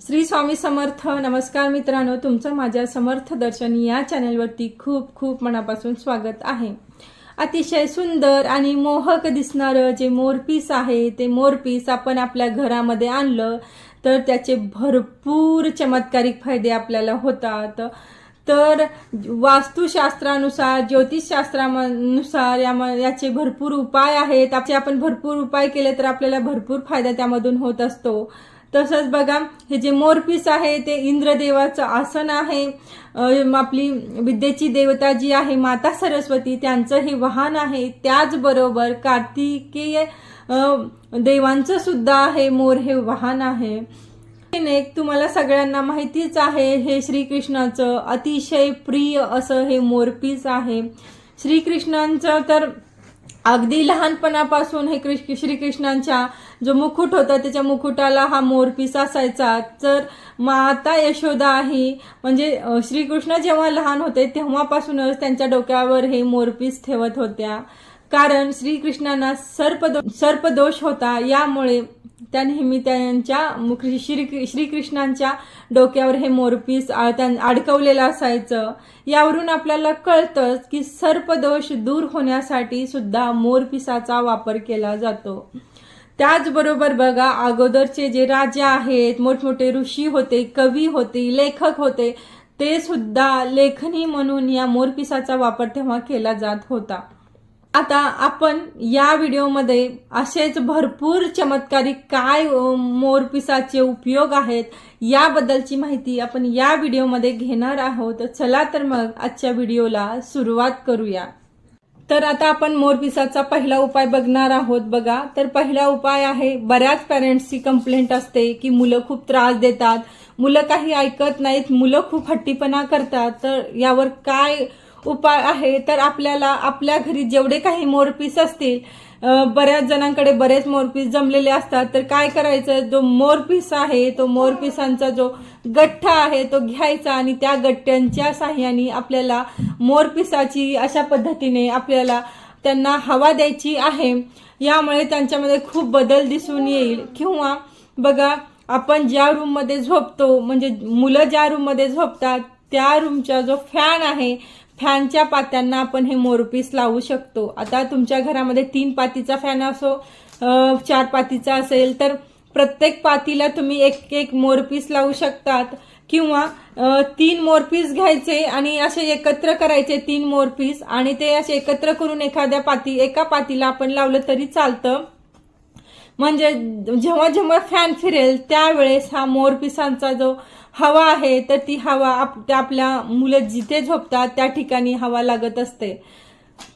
श्री स्वामी समर्थ नमस्कार मित्रांनो. तुमचं माझ्या समर्थ दर्शन या चॅनलवरती खूप खूप मनापासून स्वागत आहे. अतिशय सुंदर आणि मोहक दिसणारं जे मोरपीस आहे ते मोरपीस आपण आपल्या घरामध्ये आणलं तर त्याचे भरपूर चमत्कारिक फायदे आपल्याला होतात. तर वास्तुशास्त्रानुसार ज्योतिषशास्त्रानुसार याम याचे भरपूर उपाय आहेत. त्याचे आपण भरपूर उपाय केले तर आपल्याला भरपूर फायदा त्यामधून होत असतो. तसंच बघा हे जे मोरपीस आहे ते इंद्रदेवाचं आसन आहे. आपली विद्येची देवता जी आहे माता सरस्वती त्यांचं हे वाहन आहे. त्याचबरोबर कार्तिकेय देवांचं सुद्धा आहे मोर हे वाहन आहे. एक तुम्हाला सगळ्यांना माहितीच आहे हे श्रीकृष्णाचं अतिशय प्रिय असं हे मोरपीस आहे. श्रीकृष्णांचं तर अगदी लहानपणापासून हे कृष्ण श्रीकृष्णांच्या जो मुकुट होता त्याच्या मुकुटाला हा मोरपीस असायचा तर माता यशोदा ही म्हणजे श्रीकृष्ण जेव्हा लहान होते तेव्हापासूनच त्यांच्या डोक्यावर हे मोरपीस ठेवत होत्या. कारण श्रीकृष्णांना सर्पदो सर्पदोष होता यामुळे त्या नेहमी त्यांच्या श्री श्रीकृष्णांच्या डोक्यावर हे मोरपीस अडकवलेलं असायचं. यावरून आपल्याला कळतंच की सर्पदोष दूर होण्यासाठी सुद्धा मोरपिसाचा वापर केला जातो. त्याचबरोबर बघा अगोदरचे जे राजा आहेत मोठमोठे ऋषी होते कवी होते लेखक होते ते सुद्धा लेखनी म्हणून या मोरपिसाचा वापर तेव्हा केला जात होता. आता आपण या व्हिडिओमध्ये असेच भरपूर चमत्कारिक काय मोरपिसाचे उपयोग आहेत याबद्दलची माहिती आपण या व्हिडिओमध्ये घेणार आहोत. चला तर मग आजच्या व्हिडिओला सुरुवात करूया. तर आता आपण मोरपिसाचा पहिला उपाय बघणार आहोत बघा. तर पहिला उपाय आहे बऱ्याच पॅरेंट्सची कंप्लेंट असते की मुलं खूप त्रास देतात. मुलं काही ऐकत नाहीत मुलं खूप हट्टीपणा करतात. तर यावर काय उपाय आहे तर आपल्याला आपल्या घरी जेवढे काही मोरपीस असतील बऱ्याच जणांकडे बरेच मोरपीस जमलेले असतात. तर काय करायचं? जो मोरपीस आहे तो मोरपिसांचा जो गठ्ठा आहे तो घ्यायचा आणि त्या गठ्ठ्यांच्या साह्याने आपल्याला मोरपिसाची अशा पद्धतीने आपल्याला त्यांना हवा द्यायची आहे. यामुळे त्यांच्यामध्ये खूप बदल दिसून येईल. किंवा बघा आपण ज्या रूममध्ये झोपतो म्हणजे मुलं ज्या रूममध्ये झोपतात त्या रूमचा जो फॅन आहे फॅनच्या पात्यांना आपण हे मोरपीस लावू शकतो. आता तुमच्या घरामध्ये तीन पातीचा फॅन असो चार पातीचा असेल तर प्रत्येक पातीला तुम्ही एक एक मोरपीस लावू शकतात. किंवा तीन मोरपीस घ्यायचे आणि असे एकत्र करायचे तीन मोरपीस आणि ते असे एकत्र करून एखाद्या पाती एका पातीला आपण लावलं तरी चालतं. म्हणजे जेव्हा जेव्हा फॅन फिरेल त्यावेळेस हा मोरपिसांचा जो हवा आहे तर ती हवा आप त्या आपल्या मुलं जिथे झोपतात त्या ठिकाणी हवा लागत असते.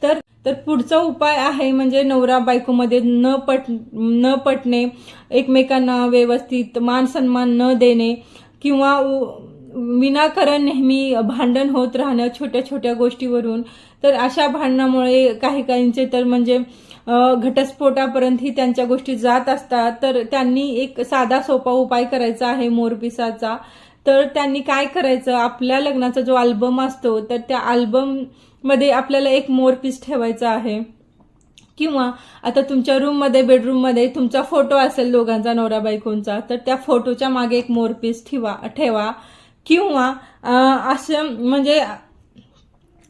तर तर पुढचा उपाय आहे म्हणजे नवरा बायकोमध्ये न पट न पटणे एकमेकांना व्यवस्थित मान सन्मान न देणे किंवा विनाकारण नेहमी भांडण होत राहणं छोट्या छोट्या गोष्टीवरून. तर अशा भांडणामुळे काही काहींचे तर म्हणजे घटस्फोटापर्यंत ही त्यांच्या गोष्टी जात असतात तर त्यांनी एक साधा सोपा उपाय करायचा आहे मोरपिसाचा. तर त्यांनी काय करायचं? आपल्या लग्नाचा जो अल्बम असतो तर त्या अल्बममध्ये आपल्याला एक मोरपीस ठेवायचा आहे. किंवा आता तुमच्या रूममध्ये बेडरूममध्ये तुमचा फोटो असेल दोघांचा नवरा बायकोंचा तर त्या फोटोच्या मागे एक मोरपीस ठेवा ठेवा. किंवा असं म्हणजे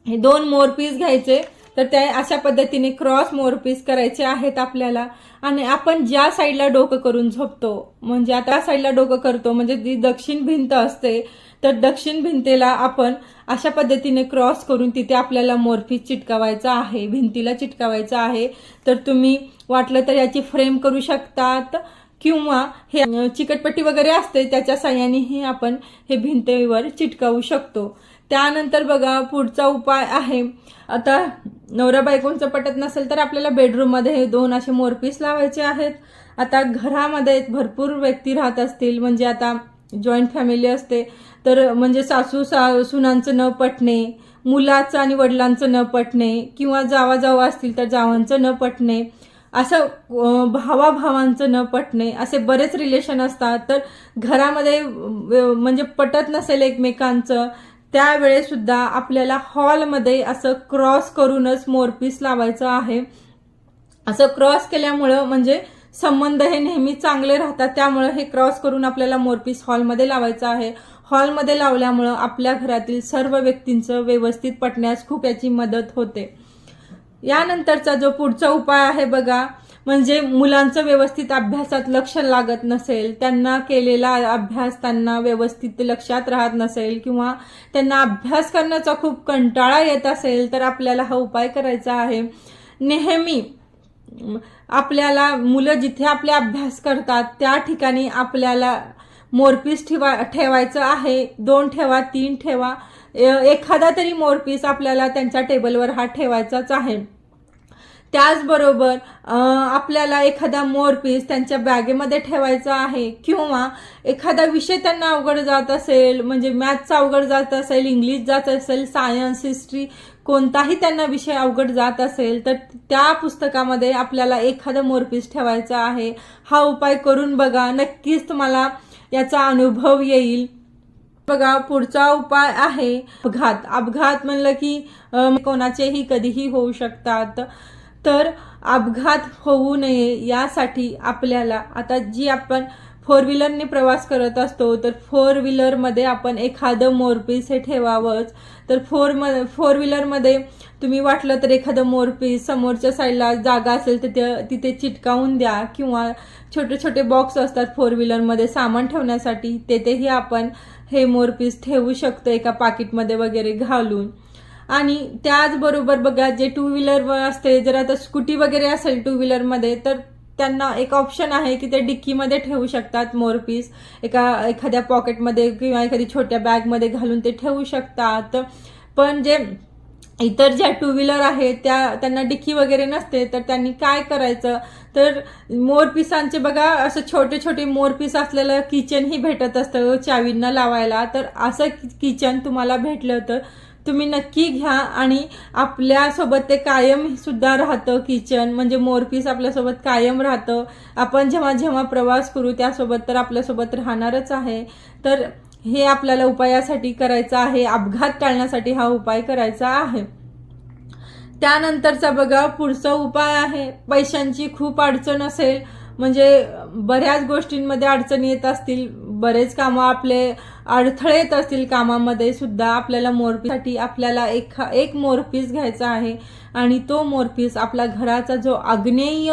हे दोन मोरपीस घ्यायचे. तर त्या अशा पद्धतीने क्रॉस मोरपीस करायचे आहेत आपल्याला. आणि आपण ज्या साईडला डोकं करून झोपतो म्हणजे आता साईडला डोकं करतो म्हणजे जी दक्षिण भिंत असते तर दक्षिण भिंतीला आपण अशा पद्धतीने क्रॉस करून तिथे आपल्याला मोरपीस चिटकावायचा आहे भिंतीला चिटकावायचा आहे. तर तुम्ही वाटलं तर याची फ्रेम करू शकतात किंवा हे चिकटपट्टी वगैरे असते त्याच्या साह्यानेही आपण हे भिंतीवर चिटकावू शकतो. त्यानंतर बघा पुढचा उपाय आहे. आता नवरा बायकोंचं पटत नसेल तर आपल्याला बेडरूममध्ये हे दोन असे मोरपीस लावायचे आहेत. आता घरामध्ये भरपूर व्यक्ती राहत असतील म्हणजे आता जॉईंट फॅमिली असते तर म्हणजे सासू सा सुनांचं न पटणे मुलाचं आणि वडिलांचं न पटणे किंवा जावा जावा असतील तर जावांचं न पटणे असं भावाभावांचं न पटणे असे बरेच रिलेशन असतात. तर घरामध्ये म्हणजे पटत नसेल एकमेकांचं त्यावेळेसुद्धा आपल्याला हॉलमध्ये असं क्रॉस करूनच मोरपीस लावायचं आहे. असं क्रॉस केल्यामुळं म्हणजे संबंध हे नेहमी चांगले राहतात. त्यामुळं हे क्रॉस करून आपल्याला मोरपीस हॉलमध्ये लावायचं आहे. हॉलमध्ये लावल्यामुळं आपल्या घरातील सर्व व्यक्तींचं व्यवस्थित पटण्यास खूप याची मदत होते. यानंतरचा जो पुढचा उपाय आहे बघा. म्हणजे मुलांचं व्यवस्थित अभ्यासात लक्ष लागत नसेल त्यांना केलेला अभ्यास त्यांना व्यवस्थित लक्षात राहत नसेल किंवा त्यांना अभ्यास करण्याचा खूप कंटाळा येत असेल तर आपल्याला हा उपाय करायचा आहे. नेहमी आपल्याला मुलं जिथे आपले अभ्यास करतात त्या ठिकाणी आपल्याला मोरपीस ठेवा ठेवायचं आहे. दोन ठेवा तीन ठेवा. एखादा तरी मोरपीस आपल्याला त्यांच्या टेबलवर हा ठेवायचाच आहे. त्याचबरोबर आपल्याला एखादा मोरपीस त्यांच्या बॅगेमध्ये ठेवायचा आहे किंवा एखादा विषय त्यांना अवघड जात असेल म्हणजे मॅथचा अवघड जात असेल इंग्लिश जात असेल सायन्स हिस्ट्री कोणताही त्यांना विषय अवघड जात असेल तर त्या पुस्तकामध्ये आपल्याला एखादा मोरपीस ठेवायचा आहे. हा उपाय करून बघा नक्कीच तुम्हाला याचा अनुभव येईल. बघा पुढचा उपाय आहे अपघात. अपघात म्हणलं की कोणाचेही कधीही होऊ शकतात. तर अपघात होऊ नये यासाठी आपल्याला आता जी आपण फोर व्हीलरने प्रवास करत असतो तर फोर व्हीलरमध्ये आपण एखादं मोरपीस हे ठेवावंच. तर फोर म फोर व्हीलरमध्ये तुम्ही वाटलं तर एखादं मोरपीस समोरच्या साईडला जागा असेल तर तिथे चिटकावून द्या किंवा छोटे छोटे बॉक्स असतात फोर व्हीलरमध्ये सामान ठेवण्यासाठी तेथेही आपण हे मोरपीस ठेवू शकतो एका पाकिटमध्ये वगैरे घालून. आणि त्याचबरोबर बघा जे टू व्हीलर असते जर आता स्कूटी वगैरे असेल टू व्हीलरमध्ये तर त्यांना एक ऑप्शन आहे की ते डिक्कीमध्ये ठेवू शकतात मोरपीस एका एखाद्या पॉकेटमध्ये किंवा एखादी छोट्या बॅगमध्ये घालून ते ठेवू शकतात. पण जे इतर ज्या टू व्हीलर आहेत त्या त्यांना डिक्की वगैरे नसते तर त्यांनी काय करायचं? तर मोरपिसांचे बघा असं छोटे छोटे मोरपीस असलेलं किचनही भेटत असतं चावींना लावायला. तर असं किचन तुम्हाला भेटलं तर तुम्ही नक्की घ्या आणि आपल्यासोबत ते कायम सुद्धा राहतं किचन म्हणजे मोरपीस आपल्यासोबत कायम राहतं. आपण जेव्हा जेव्हा प्रवास करू त्यासोबत तर आपल्यासोबत राहणारच आहे. तर हे आपल्याला उपायासाठी करायचं आहे. अपघात टाळण्यासाठी हा उपाय करायचा आहे. त्यानंतरचा बघा पुढचा उपाय आहे. पैशांची खूप अडचण असेल. म्हणजे बऱ्याच गोष्टींमध्ये अडचणी येत असतील. बरेच कामं आपले अडथळे येत असतील कामामध्ये सुद्धा आपल्याला मोरपीसाठी आपल्याला एक एक मोरपीस घ्यायचा आहे. आणि तो मोरपीस आपला घराचा जो आग्नेय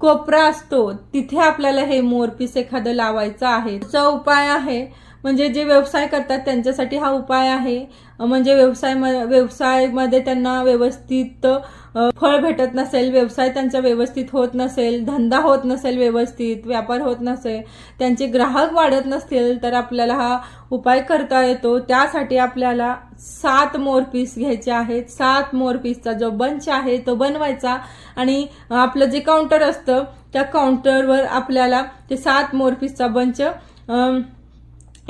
कोपरा असतो तिथे आपल्याला हे मोरपीस एखादं लावायचं आहे. चा उपाय आहे म्हणजे जे व्यवसाय करतात त्यांच्यासाठी हा उपाय आहे. म्हणजे व्यवसाय व्यवसायामध्ये त्यांना व्यवस्थित फळ भेटत नसेल व्यवसाय त्यांचा व्यवस्थित होत नसेल धंदा होत नसेल व्यवस्थित व्यापार होत नसेल त्यांचे ग्राहक वाढत नसतील तर आपल्याला हा उपाय करता येतो. त्यासाठी आपल्याला सात मोर पीस घ्यायचे आहेत. सात मोर पीसचा जो बंच आहे तो बनवायचा आणि आपलं जे काउंटर असतं त्या काउंटरवर आपल्याला ते सात मोर पीसचा बंच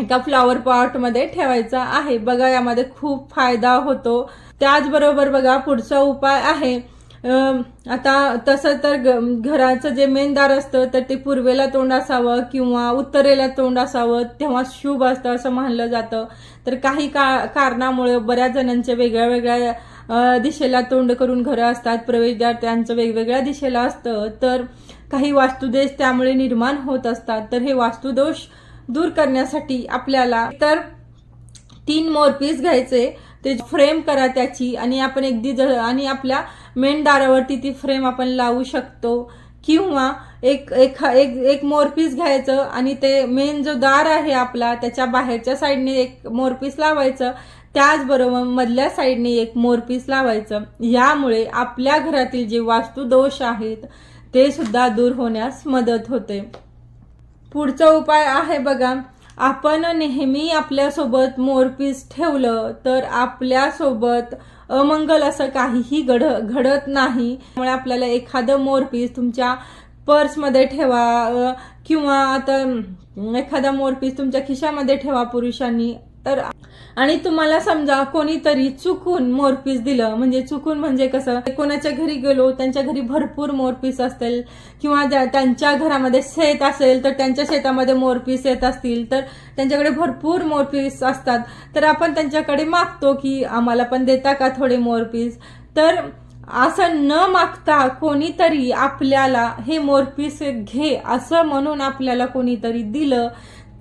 एका फ्लॉवर पॉटमध्ये ठेवायचा आहे. बघा यामध्ये खूप फायदा होतो. त्याचबरोबर बघा पुढचा उपाय आहे. आता तसं तर घराचं जे मेनदार असतं तर ते पूर्वेला तोंड असावं किंवा उत्तरेला तोंड असावं तेव्हा शुभ असतं असं म्हणलं जातं. तर काही का कारणामुळे बऱ्याच जणांच्या वेगळ्या वेगळ्या दिशेला तोंड करून घरं असतात प्रवेशद्वार त्यांचं वेगवेगळ्या दिशेला असतं. तर काही वास्तुदेश त्यामुळे निर्माण होत असतात. तर हे वास्तुदोष दूर करण्यासाठी आपल्याला तर तीन मोरपीस घ्यायचे. ते फ्रेम करा त्याची आणि आपण अगदी ज आणि आपल्या मेन दारावरती ती फ्रेम आपण लावू शकतो. किंवा एक एक एक एक मोरपीस घ्यायचं आणि ते मेन जो दार आहे आपला त्याच्या बाहेरच्या साईडने एक मोरपीस लावायचं. त्याचबरोबर मधल्या साईडने एक मोरपीस लावायचं. यामुळे आपल्या घरातील जे वास्तुदोष आहेत ते सुद्धा दूर होण्यास मदत होते. पुढचा उपाय आहे बघा. आपण नेहमी आपल्यासोबत मोरपीस ठेवलं तर आपल्यासोबत अमंगल असं काहीही घड घडत नाही. त्यामुळे आपल्याला एखादं मोरपीस तुमच्या पर्समध्ये ठेवा किंवा आता एखादा मोरपीस तुमच्या खिशामध्ये ठेवा पुरुषांनी. तर आणि तुम्हाला समजा कोणीतरी चुकून मोरपीस दिलं म्हणजे चुकून म्हणजे कसं कोणाच्या घरी गेलो त्यांच्या घरी भरपूर मोरपीस असतील किंवा त्यांच्या घरामध्ये शेत असेल तर त्यांच्या शेतामध्ये मोरपीस येत असतील तर त्यांच्याकडे भरपूर मोरपीस असतात. तर आपण त्यांच्याकडे मागतो की आम्हाला पण देता का थोडे मोरपीस? तर असं न मागता कोणीतरी आपल्याला हे मोरपीस घे असं म्हणून आपल्याला कोणीतरी दिलं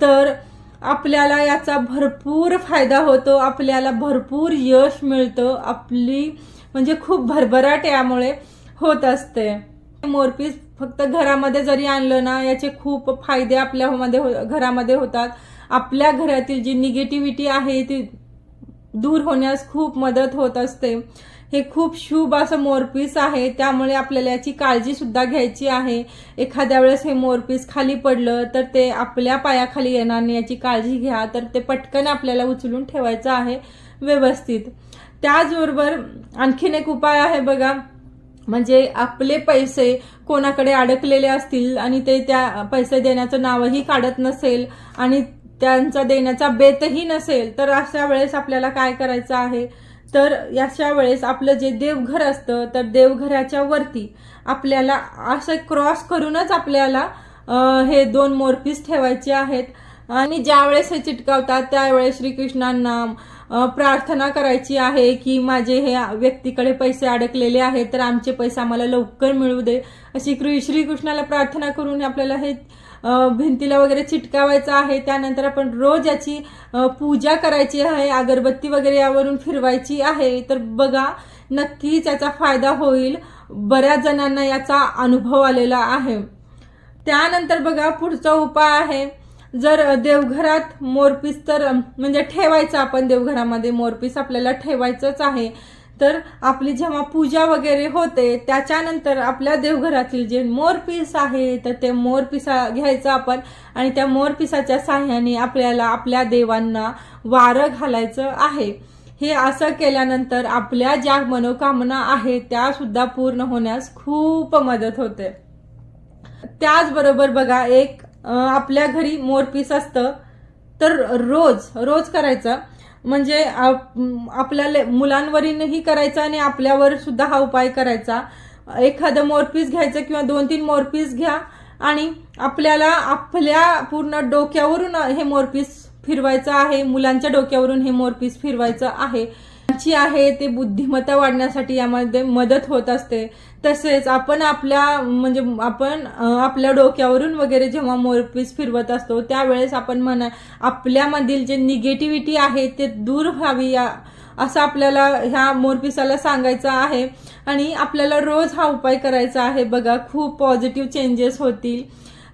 तर आपल्याला याचा भरपूर फायदा होतो आपल्याला भरपूर यश मिळतं आपली म्हणजे खूप भरभराट यामुळे होत असते. मोरपीस फक्त घरामध्ये जरी आणलं ना याचे खूप फायदे आपल्या मध्ये हो- घरामध्ये होतात. आपल्या घरातील जी निगेटिव्हिटी आहे ती दूर होण्यास खूप मदत होत असते. हे खूप शुभ असं मोरपीस आहे. त्यामुळे आपल्याला याची काळजीसुद्धा घ्यायची आहे. एखाद्या वेळेस हे मोरपीस खाली पडलं तर ते आपल्या पायाखाली येणार नाही याची काळजी घ्या. तर ते पटकन आपल्याला उचलून ठेवायचं आहे व्यवस्थित. त्याचबरोबर आणखीन एक उपाय आहे बघा. म्हणजे आपले पैसे कोणाकडे अडकलेले असतील आणि ते त्या पैसे देण्याचं नावही काढत नसेल आणि त्यांचा देण्याचा बेतही नसेल तर अशा वेळेस आपल्याला काय करायचं आहे? तर अशा वेळेस आपलं जे देवघर असतं तर देवघराच्या वरती आपल्याला असं क्रॉस करूनच आपल्याला हे दोन मोरपीस ठेवायचे आहेत. आणि ज्या वेळेस हे चिटकावतात त्यावेळेस श्रीकृष्णांना प्रार्थना करायची आहे की माझे हे व्यक्तीकडे पैसे अडकलेले आहेत तर आमचे पैसे आम्हाला लवकर मिळू दे. अशी श्रीकृष्णाला प्रार्थना करून आपल्याला हे भिंतीला वगैरे चिटकावायचं आहे त्यानंतर आपण रोज याची पूजा करायची आहे अगरबत्ती वगैरे यावरून फिरवायची आहे तर बघा नक्कीच याचा फायदा होईल. बऱ्याच जणांना याचा अनुभव आलेला आहे. त्यानंतर बघा पुढचा उपाय आहे. जर देवघरात मोरपीस तर म्हणजे ठेवायचं आपण देवघरामध्ये मोरपीस आपल्याला ठेवायचंच आहे. तर आपली जेव्हा पूजा वगैरे होते त्याच्यानंतर आपल्या देवघरातील जे मोरपीस आहे तर ते मोरपिसा घ्यायचं आपण आणि त्या मोरपिसाच्या साह्याने आपल्याला आपल्या देवांना वारं घालायचं आहे. हे असं केल्यानंतर आपल्या ज्या मनोकामना आहेत त्या सुद्धा पूर्ण होण्यास खूप मदत होते. त्याचबरोबर बघा एक आपल्या घरी मोरपीस असतं तर रोज रोज करायचं. म्हणजे आपल्या आपल्याला मुलांवरीलही करायचं आणि आपल्यावर सुद्धा हा उपाय करायचा. एखादं मोरपीस घ्यायचं किंवा दोन तीन मोरपीस घ्या आणि आपल्याला आपल्या पूर्ण डोक्यावरून हे मोरपीस फिरवायचं आहे. मुलांच्या डोक्यावरून हे मोरपीस फिरवायचं आहे. जी आहे ते बुद्धिमत्ता वाढण्यासाठी यामध्ये मदत होत असते. तसेच आपण आपल्या म्हणजे आपण आपल्या डोक्यावरून वगैरे जेव्हा मोरपीस फिरवत असतो त्यावेळेस आपण म्हणा आपल्यामधील जे निगेटिव्हिटी आहे ते दूर व्हावी या असं आपल्याला ह्या मोरपिसाला सांगायचं आहे. आणि आपल्याला रोज हा उपाय करायचा आहे बघा खूप पॉझिटिव्ह चेंजेस होतील.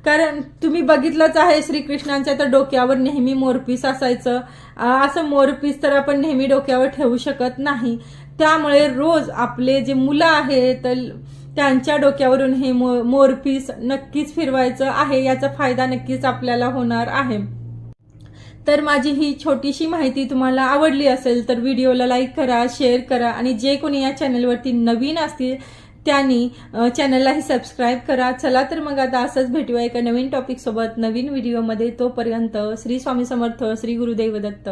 कारण तुम्ही बघितलंच आहे श्रीकृष्णांच्या तर डोक्यावर नेहमी मोरपीस असायचं. असं मोरपीस तर आपण नेहमी डोक्यावर ठेवू शकत नाही. त्यामुळे रोज आपले जे मुलं आहेत तर त्यांच्या डोक्यावरून हे मो मोरपीस नक्कीच फिरवायचं आहे याचा फायदा नक्कीच आपल्याला होणार आहे. तर माझी ही छोटीशी माहिती तुम्हाला आवडली असेल तर व्हिडिओला लाईक करा शेअर करा आणि जे कोणी या चॅनलवरती नवीन असतील त्यांनी चॅनललाही सबस्क्राईब करा. चला तर मग आता असंच भेटूया एका नवीन टॉपिकसोबत नवीन व्हिडिओमध्ये. तोपर्यंत श्री स्वामी समर्थ श्री गुरुदेव दत्त.